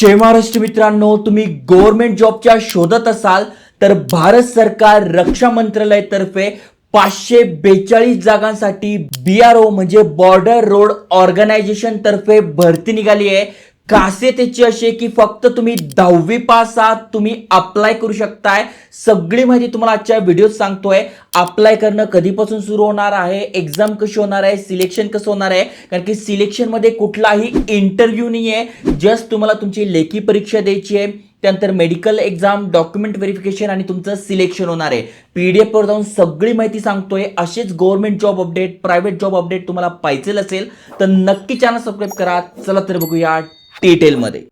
जय महाराष्ट्र मित्रांनो तुम्ही गव्हर्नमेंट जॉबच्या शोधत असाल तर भारत सरकार रक्षा मंत्रालयातर्फे पाचशे बेचाळीस जागांसाठी बी आर ओ म्हणजे बॉर्डर रोड ऑर्गनायझेशन तर्फे भरती निघाली आहे. खासियतेची अशी आहे की फक्त तुम्ही दहावी पास आहात तुम्ही अप्लाय करू शकताय. सगळी माहिती तुम्हाला आजच्या व्हिडिओत सांगतोय. अप्लाय करणं कधीपासून सुरू होणार आहे? एक्झाम कशी होणार आहे? सिलेक्शन कसं होणार आहे? कारण की सिलेक्शनमध्ये कुठलाही इंटरव्ह्यू नाही आहे जस्ट तुम्हाला तुमची लेखी परीक्षा द्यायची आहे. त्यानंतर मेडिकल एक्झाम डॉक्युमेंट व्हेरिफिकेशन आणि तुमचं सिलेक्शन होणार आहे. पी डी एफवर जाऊन सगळी माहिती सांगतोय. असेच government job update private job update तुम्हाला पाहिजे असेल तर नक्की चॅनल सबस्क्राईब करा. चला तर बघूया. डिटेलमध्ये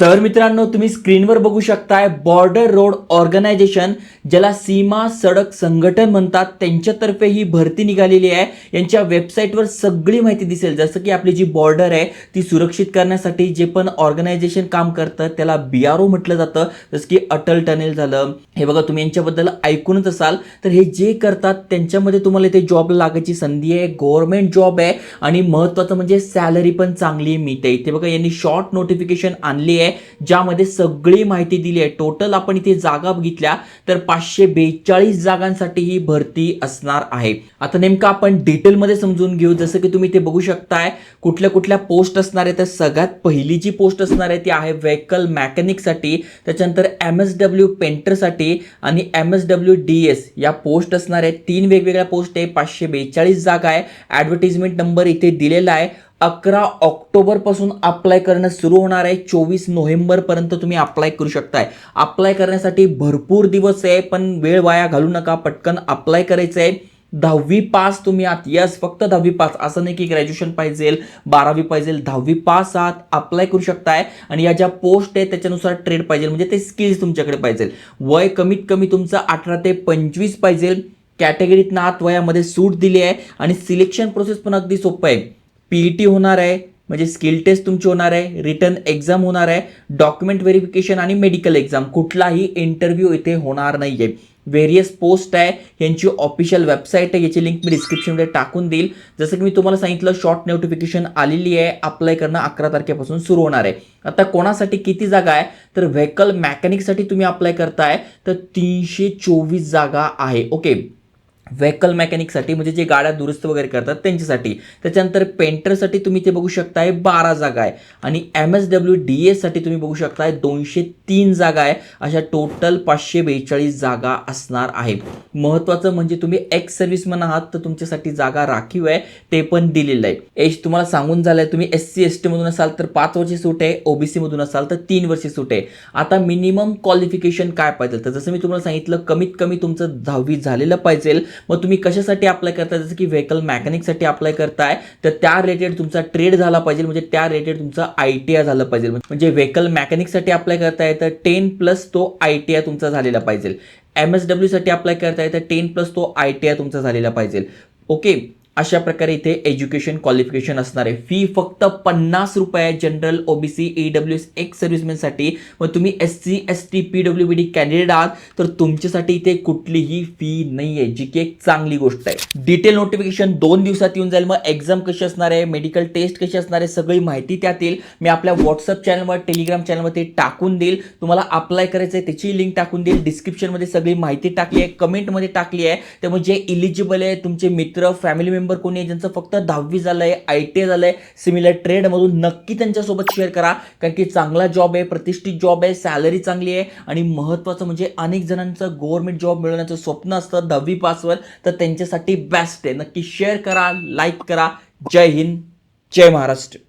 तर मित्रांनो तुम्ही स्क्रीनवर बघू शकताय बॉर्डर रोड ऑर्गनायझेशन ज्याला सीमा सडक संघटन म्हणतात त्यांच्यातर्फे ही भरती निघालेली आहे. यांच्या वेबसाईटवर सगळी माहिती दिसेल. जसं की आपली जी बॉर्डर आहे ती सुरक्षित करण्यासाठी जे पण ऑर्गनायझेशन काम करतं त्याला बी आर ओ म्हटलं जातं. जसं की अटल टनेल झालं. हे बघा तुम्ही यांच्याबद्दल ऐकूनच असाल. तर हे जे करतात त्यांच्यामध्ये तुम्हाला इथे जॉब लागायची संधी आहे. गव्हर्नमेंट जॉब आहे. आणि महत्त्वाचं म्हणजे सॅलरी पण चांगली मिळते. इथे बघा यांनी शॉर्ट नोटिफिकेशन आणली आहे. ज्यामध्ये सगळी माहिती दिली आहे. टोटल आपण इथे जागा बघितल्या तर पाचशे बेचाळीस जागांसाठी ही भरती असणार आहे. आता नेमकं आपण डिटेलमध्ये समजून घेऊ. जसं की तुम्ही इथे बघू शकताय कुठल्या कुठल्या पोस्ट असणार आहे तर सगळ्यात पहिली जी पोस्ट असणार आहे ती आहे व्हेकल मॅकॅनिकसाठी त्याच्यानंतर एम एस डब्ल्यू पेंटरसाठी आणि M S W D S या पोस्ट असणार आहेत. तीन वेगवेगळ्या पोस्ट आहे. पाचशे बेचाळीस जागा आहे. ॲडव्हर्टिजमेंट नंबर इथे दिलेला आहे. अकरा ऑक्टोबरपासून अप्लाय करणं सुरू होणार आहे. चोवीस नोव्हेंबरपर्यंत तुम्ही अप्लाय करू शकताय. अप्लाय करण्यासाठी भरपूर दिवस आहे पण वेळ वाया घालू नका. पटकन अप्लाय करायचं आहे दहावी पास तुम्ही आहात. यस फक्त दहावी पास. असं नाही की ग्रॅज्युएशन पाहिजे बारावी पाहिजे दहावी पास आहात अप्लाय करू शकताय. आणि या ज्या पोस्ट आहे त्याच्यानुसार ट्रेड पाहिजे म्हणजे ते स्किल्स तुमच्याकडे पाहिजे वय कमीत कमी तुमचं अठरा ते पंचवीस पाहिजे कॅटेगरीत नात वयामध्ये सूट दिली आहे. आणि सिलेक्शन प्रोसेस पण अगदी सोपं आहे. पीई टी होणार आहे म्हणजे स्किल टेस्ट तुमची होणार आहे रिटर्न एक्झाम होणार आहे डॉक्युमेंट व्हेरिफिकेशन आणि मेडिकल एक्झाम कुठलाही इंटरव्ह्यू इथे होणार नाही आहे व्हेरियस पोस्ट आहे यांची ऑफिशियल वेबसाईट आहे याची लिंक मी डिस्क्रिप्शनमध्ये टाकून देईल. जसं की मी तुम्हाला सांगितलं शॉर्ट नोटिफिकेशन आलेली आहे अप्लाय करणं अकरा तारखेपासून सुरू होणार आहे. आता कोणासाठी किती जागा आहे तर व्हेकल मॅकॅनिकसाठी तुम्ही अप्लाय करताय तर तीनशे चोवीस जागा आहे ओके व्हेकल मेकॅनिकसाठी म्हणजे जे गाड्या दुरुस्त वगैरे करतात त्यांच्यासाठी. त्याच्यानंतर पेंटरसाठी तुम्ही ते बघू शकताय बारा जागा आहे. आणि एम एस डब्ल्यू डी एससाठी तुम्ही बघू शकताय दोनशे तीन जागा आहे. अशा टोटल पाचशे बेचाळीस जागा असणार आहे महत्त्वाचं म्हणजे तुम्ही एक्स सर्व्हिसमन आहात तर तुमच्यासाठी जागा राखीव आहे ते पण दिलेलं आहे. एज तुम्हाला सांगून झालं आहे तुम्ही एस सी एस टीमधून असाल तर पाच वर्षे सूट आहे. ओबीसीमधून असाल तर तीन वर्षे सूट आहे. आता मिनिमम क्वालिफिकेशन काय पाहिजे? तर जसं मी तुम्हाला सांगितलं कमीत कमी तुमचं दहावी झालेलं पाहिजे. मग तुम्ही कशासाठी अप्लाय करताय? जसं की व्हेकल मॅकॅनिकसाठी अप्लाय करताय तर त्या रिलेटेड तुमचा ट्रेड झाला पाहिजे. म्हणजे त्या रिलेटेड तुमचा आय टी आय झालं पाहिजे. म्हणजे व्हेकल मॅकॅनिकसाठी अप्लाय करताय तर टेन प्लस तो आय टी आय तुमचा झालेला पाहिजे. एम एस डब्ल्यूसाठी अप्लाय करताय तर टेन प्लस तो आय टी आय तुमचा झालेला पाहिजे. ओके अशा प्रकारे इथे एज्युकेशन क्वालिफिकेशन असणार आहे. फी फक्त पन्नास रुपये आहे general OBC E W S ex सर्व्हिसमॅनसाठी मग तुम्ही S C S T P W B D candidate आहात तर तुमच्यासाठी इथे कुठलीही फी नाही आहे जी की एक चांगली गोष्ट आहे. डिटेल नोटिफिकेशन दोन दिवसात येऊन जाईल. मग एक्झाम कशी असणार आहे मेडिकल टेस्ट कशी असणार आहे सगळी माहिती त्यात येईल. मी आपल्या व्हॉट्सअप चॅनलवर टेलिग्राम चॅनलवर ते टाकून देईल. तुम्हाला अप्लाय करायचं आहे त्याची लिंक टाकून देईल. डिस्क्रिप्शनमध्ये सगळी माहिती टाकली आहे कमेंटमध्ये टाकली आहे. त्यामुळे जे इलिजिबल आहे तुमचे मित्र फॅमिली मेंबर मेंबर कोणी आहे ज्यांचं फक्त दहावी झालं आहे आय टी आय झालं आहे सिमिलर ट्रेडमधून नक्की त्यांच्यासोबत शेअर करा. कारण की चांगला जॉब आहे प्रतिष्ठित जॉब आहे सॅलरी चांगली आहे आणि महत्त्वाचं म्हणजे अनेक जणांचं गव्हर्नमेंट जॉब मिळवण्याचं स्वप्न असतं दहावी पासवर तर त्यांच्यासाठी बेस्ट आहे. नक्की शेअर करा लाईक करा. जय हिंद जय महाराष्ट्र.